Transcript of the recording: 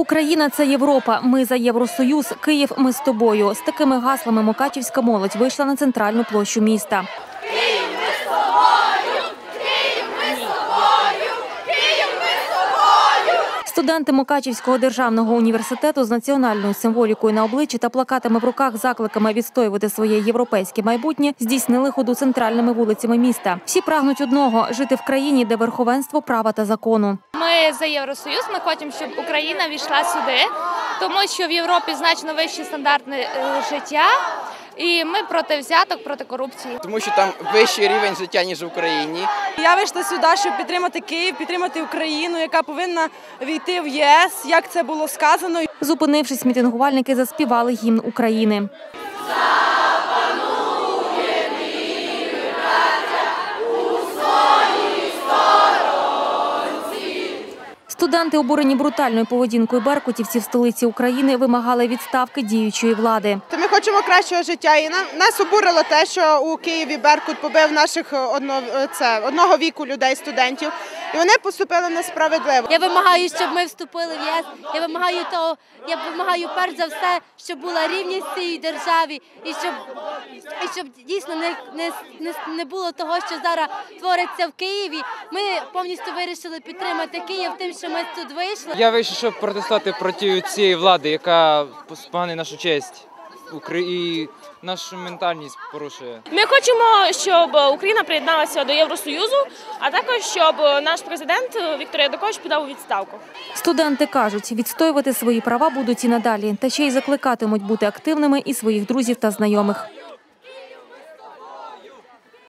Україна це Європа. Ми за Євросоюз. Київ. Ми з тобою. З такими гаслами Мукачівська молодь вийшла на центральну площу міста. Студенти Мукачівського державного університету з національною символікою на обличчі та плакатами в руках закликами відстоювати своє європейське майбутнє здійснили ходу центральними вулицями міста. Всі прагнуть одного жити в країні, де верховенство права та закону. Ми за Євросоюз. Ми хочемо, щоб Україна війшла сюди, тому що в Європі значно вищі стандарти е, життя, і ми проти взяток, проти корупції. тому що там вищий рівень життя ніж в Україні. Я вийшла сюди, щоб підтримати Київ, підтримати Україну, яка повинна війти в єС, як це було сказано. Зупинившись, мітингувальники заспівали гімн України. Студенти, обурені брутальною поведінкою беркутівців столиці України, вимагали відставки діючої влади. Хочемо кращого життя, і нам нас обурило те, що у Києві Беркут побив наших е, одно, е, це одного віку людей, студентів, і вони поступили несправедливо. Я вимагаю, щоб ми вступили в ЄС. Я вимагаю того, я вимагаю перш за все, щоб була рівність в цій державі, і щоб і щоб дійсно не, не, не, не було того, що зараз твориться в Києві. Ми повністю вирішили підтримати Київ тим, що ми тут вийшли. Я вийшов, щоб протестувати проти цієї влади, яка споганяє нашу честь і нашу ментальність порушує. Ми хочемо, щоб Україна приєдналася до Євросоюзу, а також щоб наш президент Віктор Ядукович подав у відставку. Студенти кажуть, відстоювати свої права будуть і надалі, та ще й закликатимуть бути активними і своїх друзів та знайомих.